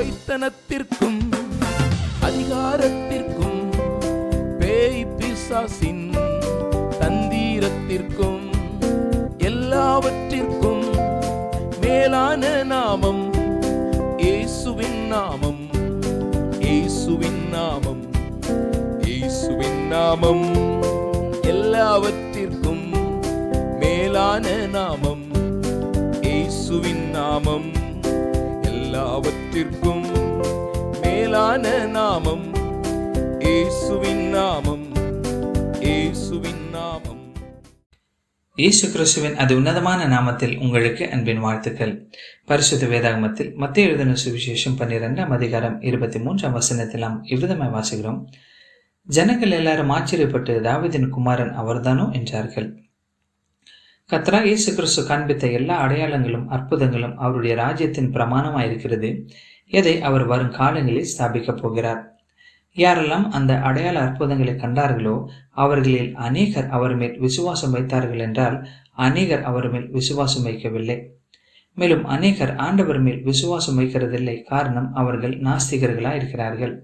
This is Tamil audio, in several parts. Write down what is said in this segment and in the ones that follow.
துரைத்தனத்திற்கும் அதிகாரத்திற்கும் பேய் பிசாசின் தந்தீரத்திற்கும் எல்லாவற்றிற்கும் மேலான நாமம் இயேசுவின் நாமம் இயேசுவின் நாமம் இயேசுவின் நாமம். எல்லாவற்றிற்கும் மேலான நாமம் இயேசுவின் நாமம். யாவற்றிற்கும் மேலான நாமம் இயேசுவின் நாமம் இயேசுவின் நாமம். இயேசு கிறிஸ்துவின் அது உன்னதமான நாமத்தில் உங்களுக்கு அன்பின் வாழ்த்துக்கள். பரிசுத்த வேதாகமத்தில் மத்திய எழுதின சுவிசேஷம் பன்னிரெண்டாம் அதிகாரம் இருபத்தி மூன்றாம் வசனத்தில் நாம் இவ்விதமாய் வாசிக்கிறோம். ஜனங்கள் எல்லாரும் ஆச்சரியப்பட்டு தாவிதின் குமாரன் அவர்தானோ? என்றார்கள். கத்ரா இயேசு கிறிஸ்து காண்பித்த எல்லா அடையாளங்களும் அற்புதங்களும் அவருடைய ராஜ்யத்தின் பிரமாணமாயிருக்கிறது. எதை அவர் வரும் காலங்களில் ஸ்தாபிக்கப் போகிறார். யாரெல்லாம் அந்த அடையாள அற்புதங்களை கண்டார்களோ அவர்களில் அநேகர் அவர் மேல் விசுவாசம் வைத்தார்கள் என்றால் அநேகர் அவர் மேல் விசுவாசம் வைக்கவில்லை. மேலும் அநேகர் ஆண்டவர் மேல் விசுவாசம் வைக்கிறதில்லை காரணம் அவர்கள் நாஸ்திகர்களாக இருக்கிறார்கள்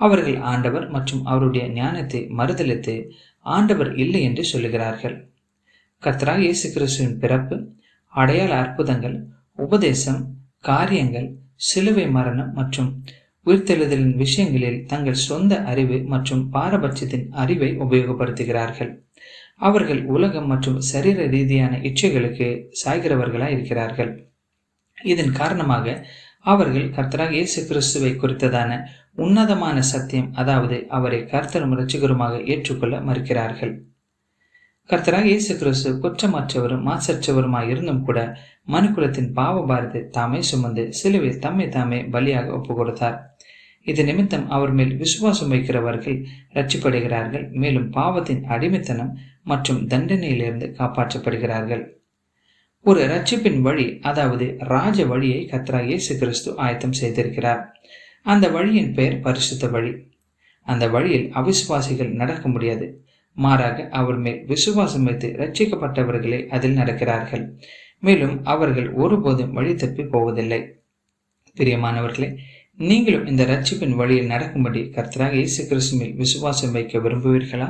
அவர்கள் ஆண்டவர் மற்றும் அவருடைய ஞானத்தை மறுதலித்து ஆண்டவர் இல்லை என்று சொல்லுகிறார்கள். கத்ரா இயேசு கிறிஸ்துவின் பிறப்பு அடையாள அற்புதங்கள் உபதேசம் காரியங்கள் சிலுவை மரணம் மற்றும் உயிர்த்தெழுதலின் விஷயங்களில் தங்கள் சொந்த அறிவு மற்றும் பாரபட்சத்தின் அறிவை உபயோகப்படுத்துகிறார்கள். அவர்கள் உலகம் மற்றும் சரீர ரீதியான இச்சைகளுக்கு சாய்கிறவர்களாக இருக்கிறார்கள். இதன் காரணமாக அவர்கள் கர்த்தராக இயேசு கிறிஸ்துவை குறித்ததான உன்னதமான சத்தியம் அதாவது அவரை கர்த்தரும் ரட்சிகருமாக ஏற்றுக்கொள்ள மறுக்கிறார்கள். கர்த்தராக இயேசு கிறிஸ்து குற்றமற்றவரும் மாசற்றவருமாய் இருந்தும் கூட மனுக்குலத்தின் பாவ பாரத்தை தாமே சுமந்து சிலுவில் தம்மை தாமே பலியாக ஒப்பு கொடுத்தார் இது நிமித்தம் அவர் மேல் விசுவாசம் வைக்கிறவர்கள் ரட்சிப்படுகிறார்கள் மேலும் பாவத்தின் அடிமைத்தனம் மற்றும் தண்டனையிலிருந்து காப்பாற்றப்படுகிறார்கள். ஒரு ரட்சிப்பின் வழி அதாவது ராஜ வழியை கத்ரா இயேசு கிறிஸ்து ஆயத்தம் செய்திருக்கிறார். அந்த வழியின் பெயர் பரிசுத்த வழி. அந்த வழியில் அவிசுவாசிகள் நடக்க முடியாது. மாறாக அவர் மேல் விசுவாசம் வைத்து ரட்சிக்கப்பட்டவர்களே அதில் நடக்கிறார்கள். மேலும் அவர்கள் ஒருபோதும் வழி தப்பி போவதில்லை. பிரியமானவர்களே நீங்களும் இந்த ரட்சிப்பின் வழியில் நடக்கும்படி கர்த்தராக இயேசு கிறிஸ்து மேல் விசுவாசம் வைக்க விரும்புவீர்களா?